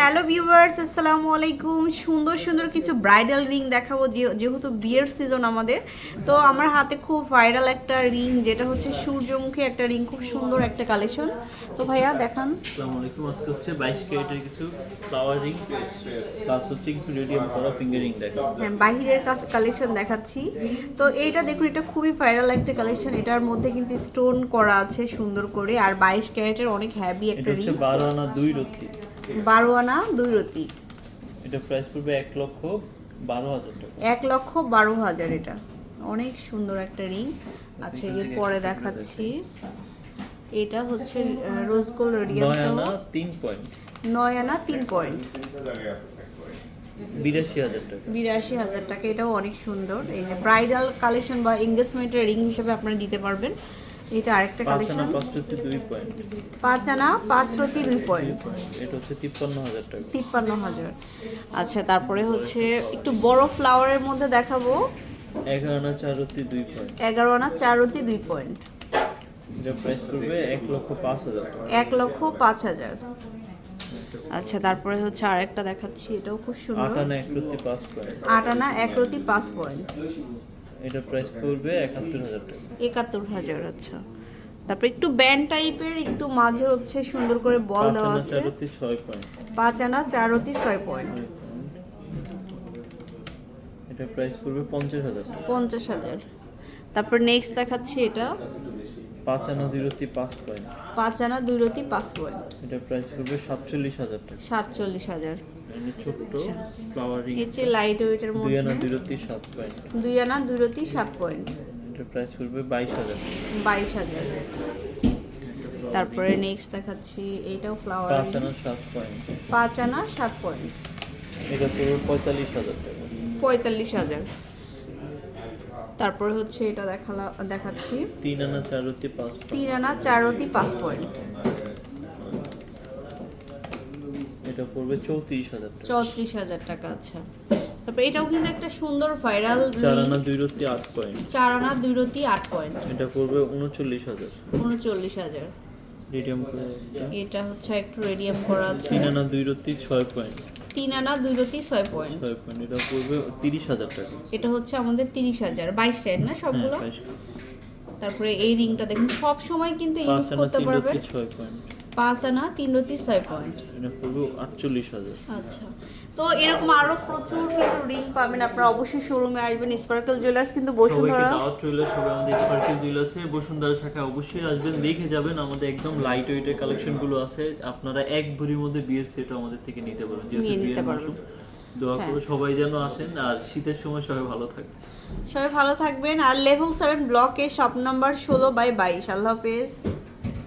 Hello viewers আসসালামু আলাইকুম। সুন্দর সুন্দর কিছু ব্রাইডাল রিং দেখাবো যেহেতু বিয়ের সিজন আমাদের। তো আমার হাতে খুব ভাইরাল একটা রিং যেটা হচ্ছে সূর্যমুখী একটা রিং খুব সুন্দর একটা কালেকশন তো ভাইয়া দেখান। আসসালামু আলাইকুম। আজকে হচ্ছে বাইশ ক্যারেটের কিছু ফ্লাওয়ার রিং প্লাস হচ্ছে কিছু রেডিয়াম করা ফিঙ্গারিং দেখা হ্যাঁ বাহিরের কালেকশন দেখাচ্ছি। তো এইটা দেখুন এটা খুবই ভাইরাল একটা কালেকশন এটার মধ্যে কিন্তু স্টোন করা আছে সুন্দর করে আর বাইশ ক্যারেটের অনেক হ্যাভি একটা রিং এটা হচ্ছে বারো আনা দুই রত্তি। বারো আনা দুই রতি। এটা প্রাইস পড়বে এক লক্ষ বারো হাজার টাকা। এক লক্ষ বারো হাজার এটা। অনেক সুন্দর একটা রিং। আচ্ছা এর পরে দেখাচ্ছি। এটা হচ্ছে রোজ গোল্ড রেডিয়াম নয় আনা তিন পয়েন্ট নয় আনা তিন পয়েন্ট বিরাশি হাজার টাকা। বিরাশি হাজার টাকা। এটাও অনেক সুন্দর। এই যে ব্রাইডাল কালেকশন বা এঙ্গেজমেন্টের রিং হিসেবে আপনারা দিতে পারবেন। এটা আরেকটা কালেকশন পাঁচ আনা পাঁচ প্রতি দুই পয়েন্ট এটা হচ্ছে তিপ্পান্ন হাজার টাকা। তিপ্পান্ন হাজার। আচ্ছা তারপরে হচ্ছে একটু বড় ফ্লাওয়ারের মধ্যে দেখাবো। এগারো আনা চার রত্তি দুই পয়েন্ট এগারো আনা চার অতি দুই পয়েন্ট এক লক্ষ পাঁচ হাজার আচ্ছা তারপরে হচ্ছে আরেকটা দেখাচ্ছি এটাও খুব সুন্দর। আনা এক রত্তি পাঁচ পয়েন্ট আট আনা এক রতি পাঁচ পয়েন্ট এটা প্রাইস পড়বে একাত্তর হাজার টাকা। একাত্তর হাজার আচ্ছা। তারপরে একটু ব্যান্ড টাইপের একটু মাঝে হচ্ছে সুন্দর করে বল দেওয়া আছে। পাঁচ আনা চার অতি ছয় পয়েন্ট এটা প্রাইস পড়বে পঞ্চাশ হাজার পঞ্চাশ হাজার। তারপর নেক্সট দেখাচ্ছি এটা। পাঁচ আনা দুই রত্তি পাঁচ পয়েন্ট পাঁচ আনা দুই রতি পাঁচ পয়েন্ট এটা প্রাইস পড়বে সাতচল্লিশ হাজার টাকা। সাতচল্লিশ হাজার। আচ্ছা। ফ্লাওয়ার লাইট ওয়েটের মধ্যে দুই রত্তি সাত পয়েন্ট দুই আনা দুই সাত পয়েন্ট এটা প্রাইস পড়বে বাইশ হাজার। বাইশ হাজার। তারপরে নেক্সট দেখাচ্ছি এইটাও ফ্লাওয়ার পাঁচ আনা সাত পয়েন্ট পাঁচ আনা সাত পয়েন্ট এটা পড়বে পঁয়তাল্লিশ হাজার পঁয়তাল্লিশ হাজার। তারপরে হচ্ছে এটা দেখালা দেখাচ্ছি। তিন আনা চার রত্তি পাঁচ তিন আনা চার অতি পাঁচ পয়েন্ট এটা পড়বে চৌত্রিশ হাজার টাকা। চৌত্রিশ হাজার টাকা আচ্ছা তারপরে এটাও কিন্তু একটা সুন্দর ভাইরাল চার আনা দুই রত্তি আট পয়েন্ট চার আনা দুই রতি আট পয়েন্ট এটা পড়বে উনচল্লিশ হাজার। উনচল্লিশ হাজার। রেডিয়াম করে এটা। হচ্ছে একটু রেডিয়াম করা আছে। তিন আনা দুই রত্তি ছয় পয়েন্ট তিন আনা দুই রতি ছয় পয়েন্ট ছয় পয়েন্ট এটা পড়বে তিরিশ হাজার টাকা। এটা হচ্ছে আমাদের তিরিশ হাজার। বাইশ ক্যারেট না হ্যাঁ সবগুলো তারপরে এই রিংটা দেখুন সব সময় কিন্তু ইউজ করতে তিন পারবেন। ছয় পয়েন্ট পাঁচ আনা তিন রতি ছয় পয়েন্ট এটা পড়বে আটচল্লিশ হাজার। আচ্ছা। তো এরকম আরও প্রচুর কিন্তু রিং পাবেন। আপনারা অবশ্যই শোরুমে আসবেন স্পার্কেল জুয়েলার্স কিন্তু বসুন্ধরা। দাওয়াত সবাই আমাদের স্পার্কেল জুয়েলার্সে বসুন্ধরা শাখায় অবশ্যই আসবেন দেখে যাবেন। আমাদের একদম লাইট ওয়েটের কালেকশনগুলো আছে। আপনারা এক ভরির মধ্যে বিয়ের সেট আমাদের থেকে নিতে পারেন নিয়ে নিতে পারবেন। দোয়া হ্যাঁ। সবাই যেন আসেন। আর শীতের সময় সবাই ভালো থাকে সবাই ভালো থাকবেন। আর লেভেল সেভেন ব্লকে শপ নাম্বার ষোলো বাই বাইশ। আল্লাহ হাফেজ।